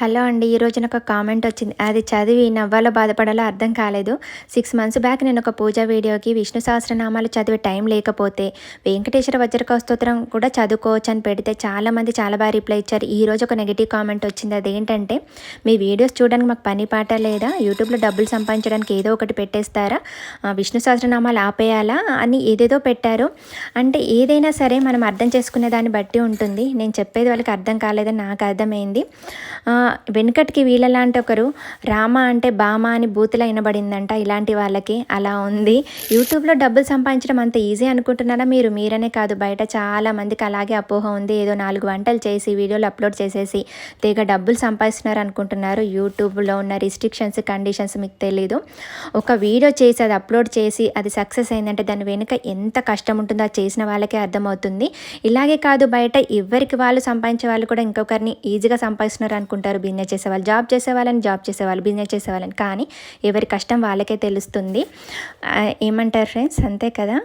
Hello అండి ఈరోజు నాకు ఒక కామెంట్ వచ్చింది. అది చదివి నవ్వాలో బాధపడాలో అర్థం కాలేదు. సిక్స్ మంత్స్ బ్యాక్ నేను ఒక పూజ వీడియోకి విష్ణు సహస్రనామాలు చదివే టైం లేకపోతే వెంకటేశ్వర వజ్రక స్తోత్రం కూడా చదువుకోవచ్చు అని పెడితే చాలామంది చాలా బాగా రిప్లై ఇచ్చారు. ఈరోజు ఒక నెగిటివ్ కామెంట్ వచ్చింది. అదేంటంటే మీ వీడియోస్ చూడడానికి మాకు పని పాట లేదా? యూట్యూబ్లో డబ్బులు సంపాదించడానికి ఏదో ఒకటి పెట్టేస్తారా? విష్ణు సహస్రనామాలు ఆపేయాలా? అని ఏదేదో పెట్టారు. అంటే ఏదైనా సరే మనం అర్థం చేసుకునే దాన్ని బట్టి ఉంటుంది. నేను చెప్పేది వాళ్ళకి అర్థం కాలేదని నాకు అర్థమైంది. వెనుకటికి వీళ్ళలాంటి ఒకరు రామ అంటే బామ అని బూతుల వినబడిందంట ఇలాంటి వాళ్ళకి అలా ఉంది. యూట్యూబ్లో డబ్బులు సంపాదించడం అంత ఈజీ అనుకుంటున్నారా మీరు? మీరనే కాదు బయట చాలా మందికి అలాగే అపోహ ఉంది. ఏదో నాలుగు వంటలు చేసి వీడియోలు అప్లోడ్ చేసేసి తెగ డబ్బులు సంపాదిస్తున్నారు అనుకుంటున్నారు. యూట్యూబ్లో ఉన్న రిస్ట్రిక్షన్స్ కండిషన్స్ మీకు తెలీదు. ఒక వీడియో చేసి అది అప్లోడ్ చేసి అది సక్సెస్ అయిందంటే దాని వెనుక ఎంత కష్టం ఉంటుందో అది చేసిన వాళ్ళకే అర్థమవుతుంది. ఇలాగే కాదు బయట ఎవరికి వాళ్ళు సంపాదించే వాళ్ళు కూడా ఇంకొకరిని ఈజీగా సంపాదిస్తున్నారు అనుకుంటారు. బిజినెస్ చేసేవాళ్ళు జాబ్ చేసేవాళ్ళని జాబ్ చేసేవాళ్ళు బిజినెస్ చేసేవాళ్ళని. కానీ ఎవరి కష్టం వాళ్ళకే తెలుస్తుంది. ఏమంటారు ఫ్రెండ్స్ అంతే కదా?